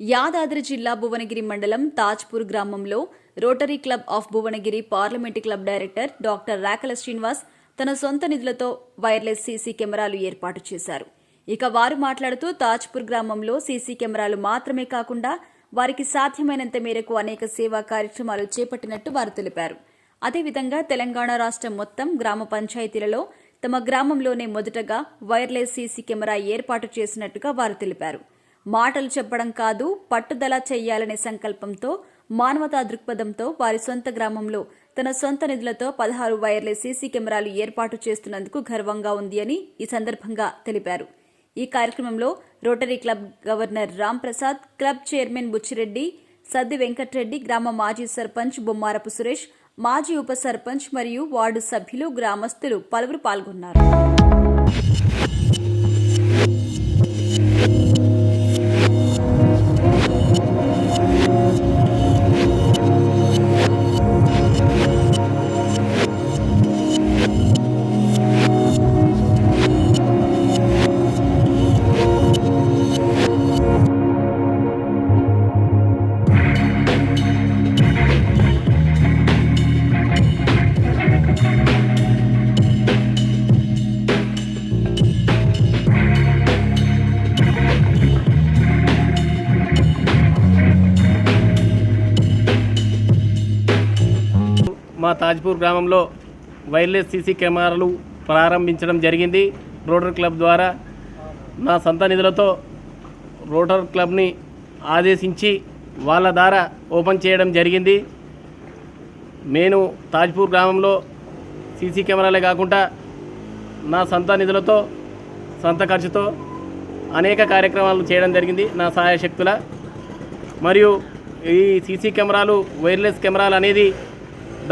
యాదాద్రి జిల్లా భువనగిరి మండలం తాజ్పూర్ గ్రామంలో Rotary Club of Bhuvanagiri parliament club director doctor Rakala Srinivas తన సొంత నిధులతో వైర్లెస్ సీసీ కెమెరాలు ఏర్పాటు చేశారు. ఇక వారు మాట్లాడుతూ తాజ్పూర్ గ్రామంలో సీసీ కెమెరాలు మాత్రమే కాకుండా వారికి సాధ్యమైనంత మేరకు అనేక సేవా కార్యక్రమాలు చేపట్టినట్టు వారు తెలిపారు. అదేవిధంగా తెలంగాణ రాష్ట్రం మొత్తం గ్రామ పంచాయతీలలో తమ గ్రామంలోనే మొదటగా వైర్లెస్ సీసీ కెమెరా ఏర్పాటు చేసినట్టుగా వారు తెలిపారు. మాటలు చెప్పడం కాదు పట్టుదల చెయ్యాలనే సంకల్పంతో మానవతా దృక్పథంతో వారి సొంత గ్రామంలో తన సొంత నిధులతో పదహారు వైర్లెస్ సీసీ కెమెరాలు ఏర్పాటు చేస్తున్నందుకు గర్వంగా ఉంది అని ఈ సందర్భంగా తెలిపారు. ఈ కార్యక్రమంలో Rotary Club governor Ram Prasad club chairman Buchireddy Saddi Venkatreddy గ్రామ మాజీ సర్పంచ్ బొమ్మారపు సురేష్ మాజీ ఉప సర్పంచ్ మరియు వార్డు సభ్యులు గ్రామస్తులు పలువురు పాల్గొన్నారు. మా తాజ్పూర్ గ్రామంలో వైర్లెస్ సీసీ కెమెరాలు ప్రారంభించడం జరిగింది. రోటర్ క్లబ్ ద్వారా నా సొంత నిధులతో రోటర్ క్లబ్ని ఆదేశించి వాళ్ళ ద్వారా ఓపెన్ చేయడం జరిగింది. నేను తాజ్పూర్ గ్రామంలో సీసీ కెమెరాలే కాకుండా నా సొంత నిధులతో సొంత ఖర్చుతో అనేక కార్యక్రమాలు చేయడం జరిగింది నా సహాయ శక్తుల. మరియు ఈ సీసీ కెమెరాలు వైర్లెస్ కెమెరాలు అనేది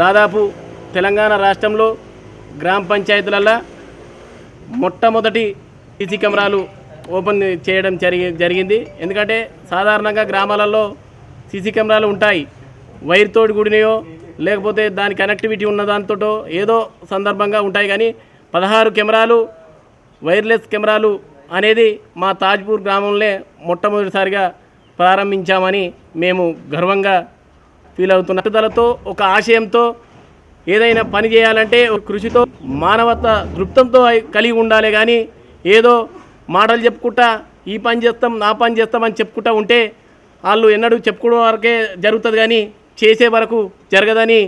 దాదాపు తెలంగాణ రాష్ట్రంలో గ్రామ పంచాయతీలల్లో మొట్టమొదటి సీసీ కెమెరాలు ఓపెన్ చేయడం జరిగి జరిగింది. ఎందుకంటే సాధారణంగా గ్రామాలలో సీసీ కెమెరాలు ఉంటాయి. వైర్ కూడినయో లేకపోతే దాని కనెక్టివిటీ ఉన్న దాంతో ఏదో సందర్భంగా ఉంటాయి. కానీ పదహారు కెమెరాలు వైర్లెస్ కెమెరాలు అనేది మా తాజ్పూర్ గ్రామంలో మొట్టమొదటిసారిగా ప్రారంభించామని మేము గర్వంగా ఫీల్ అవుతున్న పట్టుదలతో ఒక ఆశయంతో ఏదైనా పని చేయాలంటే ఒక కృషితో మానవత దృప్తంతో కలిగి ఉండాలి. కానీ ఏదో మాటలు చెప్పుకుంటా ఈ పని చేస్తాం నా పని చేస్తామని చెప్పుకుంటా ఉంటే వాళ్ళు ఎన్నడూ చెప్పుకోవడం వరకే జరుగుతుంది. కానీ చేసే వరకు జరగదని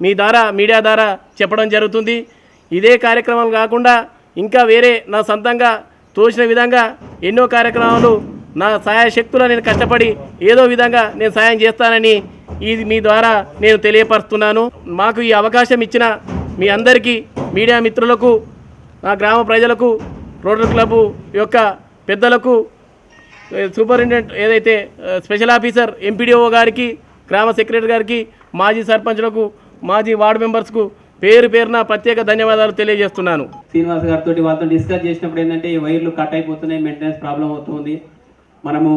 మీ ద్వారా మీడియా ద్వారా చెప్పడం జరుగుతుంది. ఇదే కార్యక్రమం కాకుండా ఇంకా వేరే నా సొంతంగా తోచిన విధంగా ఎన్నో కార్యక్రమాలు నా సహాయ శక్తుల నేను కష్టపడి ఏదో విధంగా నేను సాయం చేస్తానని ఇది మీ ద్వారా నేను తెలియపరుస్తున్నాను. మాకు ఈ అవకాశం ఇచ్చిన మీ అందరికీ మీడియా మిత్రులకు నా గ్రామ ప్రజలకు రోటరీ క్లబ్ యొక్క పెద్దలకు సూపరింటెండెంట్ ఏదైతే స్పెషల్ ఆఫీసర్ ఎంపీడీఓ గారికి గ్రామ సెక్రటరీ గారికి మాజీ సర్పంచ్లకు మాజీ వార్డు మెంబర్స్కు పేరు పేరున ప్రత్యేక ధన్యవాదాలు తెలియజేస్తున్నాను. శ్రీనివాస్ గారితో వాళ్ళతో డిస్కస్ చేసినప్పుడు ఏంటంటే ఈ వైర్లు కట్ అయిపోతున్నాయి మెయింటెనెన్స్ ప్రాబ్లం అవుతుంది. మనము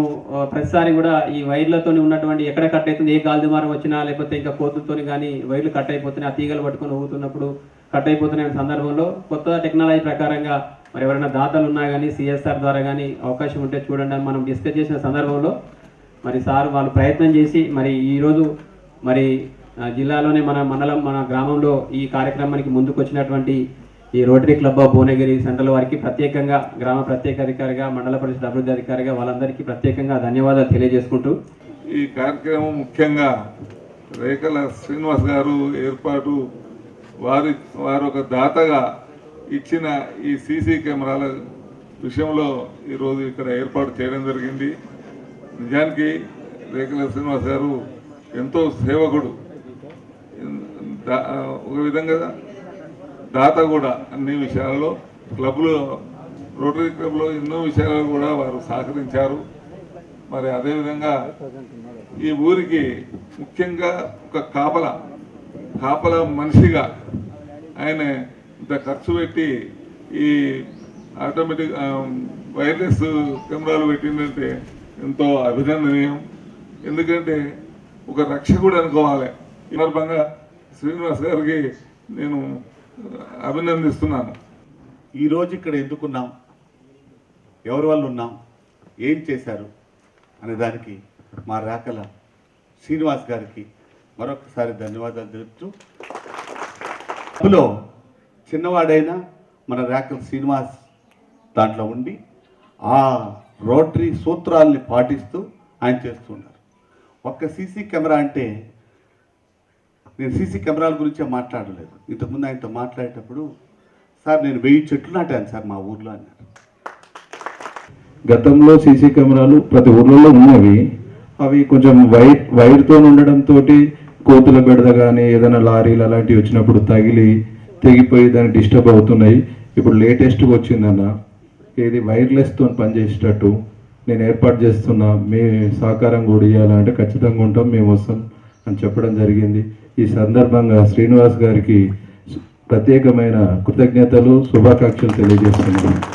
ప్రతిసారి కూడా ఈ వైర్లతో ఉన్నటువంటి ఎక్కడ కట్ అవుతుంది ఏ గాలిదుమారం వచ్చినా లేకపోతే ఇంకా కోతులతో కానీ వైర్లు కట్ అయిపోతున్నాయి ఆ తీగలు పట్టుకొని ఊగుతున్నప్పుడు కట్ అయిపోతున్న సందర్భంలో కొత్త టెక్నాలజీ ప్రకారంగా మరి ఎవరైనా దాతలు ఉన్నా కానీ సిఎస్ఆర్ ద్వారా కానీ అవకాశం ఉంటే చూడండి అని మనం డిస్కస్ చేసిన సందర్భంలో మరి సార్ వాళ్ళు ప్రయత్నం చేసి మరి ఈరోజు మరి జిల్లాలోనే మన మండలం మన గ్రామంలో ఈ కార్యక్రమానికి ముందుకు వచ్చినటువంటి ఈ Rotary Club of Bhuvanagiri central వారికి ప్రత్యేకంగా గ్రామ ప్రత్యేక అధికారిగా మండల పరిషత్ అభివృద్ధి అధికారిగా వాళ్ళందరికీ ప్రత్యేకంగా ధన్యవాదాలు తెలియజేసుకుంటూ. ఈ కార్యక్రమం ముఖ్యంగా రేఖల శ్రీనివాస్ గారు ఏర్పాటు వారి వారు ఒక దాతగా ఇచ్చిన ఈ సీసీ కెమెరాల విషయంలో ఈరోజు ఇక్కడ ఏర్పాటు చేయడం జరిగింది. నిజానికి రేఖల శ్రీనివాస్ గారు ఎంతో సేవకుడు. ఒక విధంగా దాత కూడా అన్ని విషయాల్లో క్లబ్లో రోటరీ క్లబ్లో ఎన్నో విషయాల్లో కూడా వారు సహకరించారు. మరి అదేవిధంగా ఈ ఊరికి ముఖ్యంగా ఒక కాపల కాపల మనిషిగా ఆయన ఇంత ఖర్చు పెట్టి ఈ ఆటోమేటిక్ వైర్లెస్ కెమెరాలు పెట్టిందంటే ఎంతో అభినందనీయం. ఎందుకంటే ఒక రక్షకుడు అనుకోవాలి. ఈ సందర్భంగా శ్రీనివాస్ గారికి నేను అభినందిస్తున్నాను. ఈరోజు ఇక్కడ ఎందుకున్నాం? ఎవరి వాళ్ళు ఉన్నాం? ఏం చేశారు? అనే దానికి మా రాకల శ్రీనివాస్ గారికి మరొకసారి ధన్యవాదాలు తెలుపుతూ అందులో చిన్నవాడైనా మన రాకల శ్రీనివాస్ దాంట్లో ఉండి ఆ రోటరీ సూత్రాల్ని పాటిస్తూ ఆయన చేస్తున్నారు ఒక్క సీసీ కెమెరా అంటే నేను సీసీ కెమెరాల గురించే మాట్లాడలేదు. ఇంతకుముందు ఆయనతో మాట్లాడేటప్పుడు సార్ నేను వెయ్యి చెట్లు నాటాను సార్ మా ఊర్లో అన్నారు. గతంలో సీసీ కెమెరాలు ప్రతి ఊర్లలో ఉన్నవి. అవి కొంచెం వైర్ వైర్తో ఉండడంతో కోతుల బెడద కానీ ఏదైనా లారీలు అలాంటివి వచ్చినప్పుడు తగిలి తెగిపోయి దాన్ని డిస్టర్బ్ అవుతున్నాయి. ఇప్పుడు లేటెస్ట్గా వచ్చిందన్న ఇది వైర్లెస్తో పనిచేసేటట్టు నేను ఏర్పాటు చేస్తున్నా. మీ సహకారం కూడా ఇవ్వాలంటే ఖచ్చితంగా ఉంటాం మేము వస్తాం అని చెప్పడం జరిగింది. ఈ సందర్భంగా శ్రీనివాస్ గారికి ప్రత్యేకమైన కృతజ్ఞతలు శుభాకాంక్షలు తెలియజేస్తున్నాను.